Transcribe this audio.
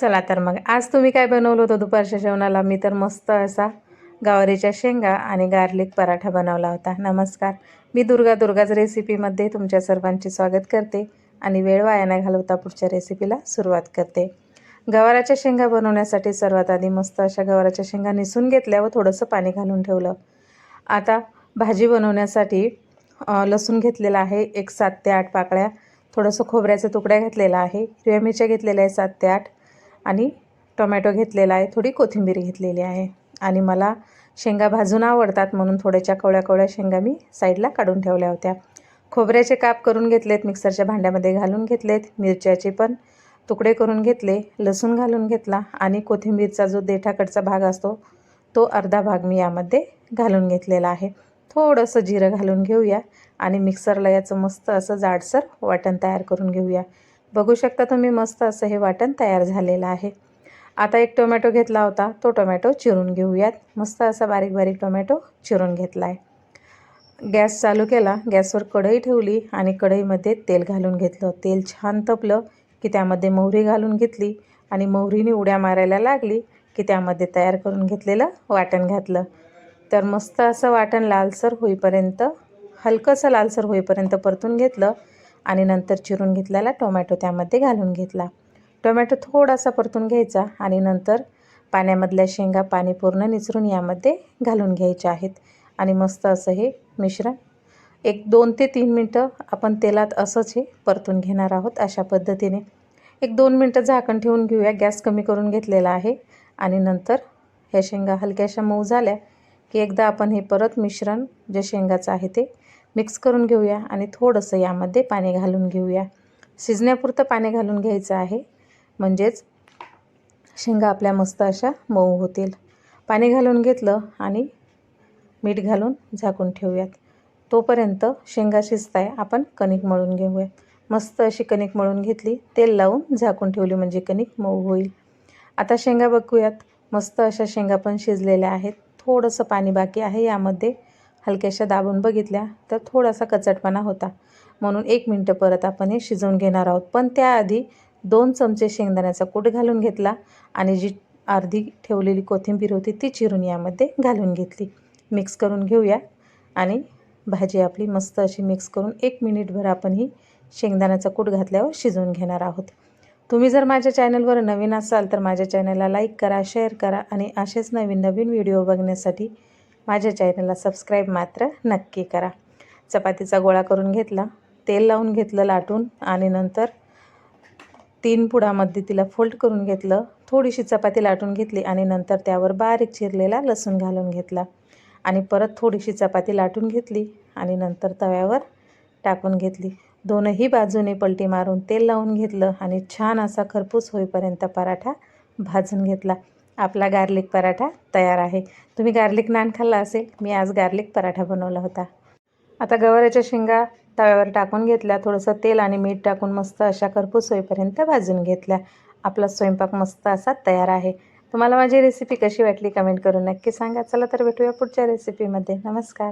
चला तर मग. आज तुम्ही काय बनवलं होतं दुपारच्या जेवणाला? मी तर मस्त असा गवारीच्या शेंगा आणि गार्लिक पराठा बनवला होता. नमस्कार. मी दुर्गा दुर्गाच रेसिपीमध्ये तुमच्या सर्वांचे स्वागत करते आणि वेळ वाया न घालवता पुढच्या रेसिपीला सुरुवात करते. गवाराच्या शेंगा बनवण्यासाठी सर्वात आधी मस्त अशा गवाराच्या शेंगा निसून घेतल्या व थोडंसं पाणी घालून ठेवलं. आता भाजी बनवण्यासाठी लसूण घेतलेला आहे एक सात ते आठ पाकळ्या. थोडंसं खोबऱ्याचा तुकड्या घेतलेला आहे. हिरव्या मिरच्या घेतलेल्या आहे सात ते आठ. आणि टोमॅटो घेतलेला आहे थोडी कोथिंबीर घेतलेली आहे. आणि मला शेंगा भाजून आवडतात म्हणून थोड्याच्या कवळ्या कवळ्या शेंगा मी साईडला काढून ठेवल्या होत्या. खोबऱ्याचे काप करून घेतलेत मिक्सरच्या भांड्यामध्ये घालून घेतलेत मिरच्याचे पण तुकडे करून घेतले लसूण घालून घेतला आणि कोथिंबीरचा जो देठाकडचा भाग असतो तो अर्धा भाग मी यामध्ये घालून घेतलेला आहे. थोडंसं जिरं घालून घेऊया आणि मिक्सरला याचं मस्त असं जाडसर वाटण तयार करून घेऊया. बघू शकता तुम्ही मस्त असं हे वाटण तयार झालेलं आहे. आता एक टोमॅटो घेतला होता तो टोमॅटो चिरून घेऊयात. मस्त असा बारीक बारीक टोमॅटो चिरून घेतला आहे गॅस चालू केला गॅसवर कढई ठेवली आणि कढईमध्ये तेल घालून घेतलं. तेल छान तपलं की त्यामध्ये मोहरी घालून घेतली आणि मोहरीने उड्या मारायला लागली की त्यामध्ये तयार करून घेतलेलं वाटण घातलं. तर मस्त असं वाटण लालसर होईपर्यंत हलकंसं लालसर होईपर्यंत परतून घेतलं. आणि नंतर चिरून घेतलेला टोमॅटो त्यामध्ये घालून घेतला. टोमॅटो थोडासा परतून घ्यायचा आणि नंतर पाण्यामधल्या शेंगा पाणी पूर्ण निचरून यामध्ये घालून घ्यायचे आहेत. आणि मस्त असं हे मिश्रण. एक दोन ते तीन मिनटं आपण तेलात असंच हे परतून घेणार आहोत अशा पद्धतीने. एक दोन मिनटं झाकण ठेवून घेऊया. गॅस कमी करून घेतलेला आहे. आणि नंतर ह्या शेंगा हलक्याशा मऊ झाल्या की एकदा आपण हे परत मिश्रण जे शेंगाचं आहे ते मिक्स करून घेऊया आणि थोडंसं यामध्ये पाणी घालून घेऊया. शिजण्यापुरतं पाणी घालून घ्यायचं आहे. म्हणजेच शेंगा आपल्या मस्त अशा मऊ होतील. पाणी घालून घेतलं आणि मीठ घालून झाकून ठेवूयात. तोपर्यंत शेंगा शिजताय आपण कणिक मळून घेऊया. मस्त अशी कणिक मळून घेतली तेल लावून झाकून ठेवली म्हणजे कणिक मऊ होईल. आता शेंगा बघूयात. मस्त अशा शेंगा पण शिजलेल्या आहेत. थोडंसं पाणी बाकी आहे यामध्ये. हलक्याशा दाबून बघितल्या तर थोडासा कचटपणा होता. म्हणून एक मिनटं परत आपण हे शिजवून घेणार आहोत. पण त्याआधी दोन चमचे शेंगदाण्याचा कूट घालून घेतला आणि जी अर्धी ठेवलेली कोथिंबीर होती ती चिरून यामध्ये घालून घेतली. मिक्स करून घेऊया आणि भाजी आपली मस्त अशी मिक्स करून एक मिनिटभर आपण ही शेंगदाण्याचा कूट घातल्यावर शिजवून घेणार आहोत. तुम्ही जर माझ्या चॅनलवर नवीन असाल तर माझ्या चॅनलला लाईक करा शेअर करा आणि असेच नवीन नवीन व्हिडिओ बघण्यासाठी माझ्या चॅनलला सबस्क्राईब मात्र नक्की करा. चपातीचा गोळा करून घेतला तेल लावून घेतलं लाटून आणि नंतर तीन पुडामध्ये तिला फोल्ड करून घेतलं थोडीशी चपाती लाटून घेतली आणि नंतर त्यावर बारीक चिरलेला लसूण घालून घेतला. आणि परत थोडीशी चपाती लाटून घेतली आणि नंतर तव्यावर टाकून घेतली. दोनही बाजूने पलटी मारून तेल लावून घेतलं आणि छान असा खरपूस होईपर्यंत पराठा भाजून घेतला. आपला गार्लिक पराठा तयार आहे. तुम्ही गार्लिक नान खाल्ला असेल मी आज गार्लिक पराठा बनवला होता. आता गवाराच्या शेंगा तव्यावर टाकून घेतल्या थोडंसं तेल आणि मीठ टाकून मस्त अशा खरपूस होईपर्यंत भाजून घेतल्या. आपला स्वयंपाक मस्त असा तयार आहे. तुम्हाला माझी रेसिपी कशी वाटली कमेंट करून नक्की सांगा. चला तर भेटूया पुढच्या रेसिपीमध्ये नमस्कार.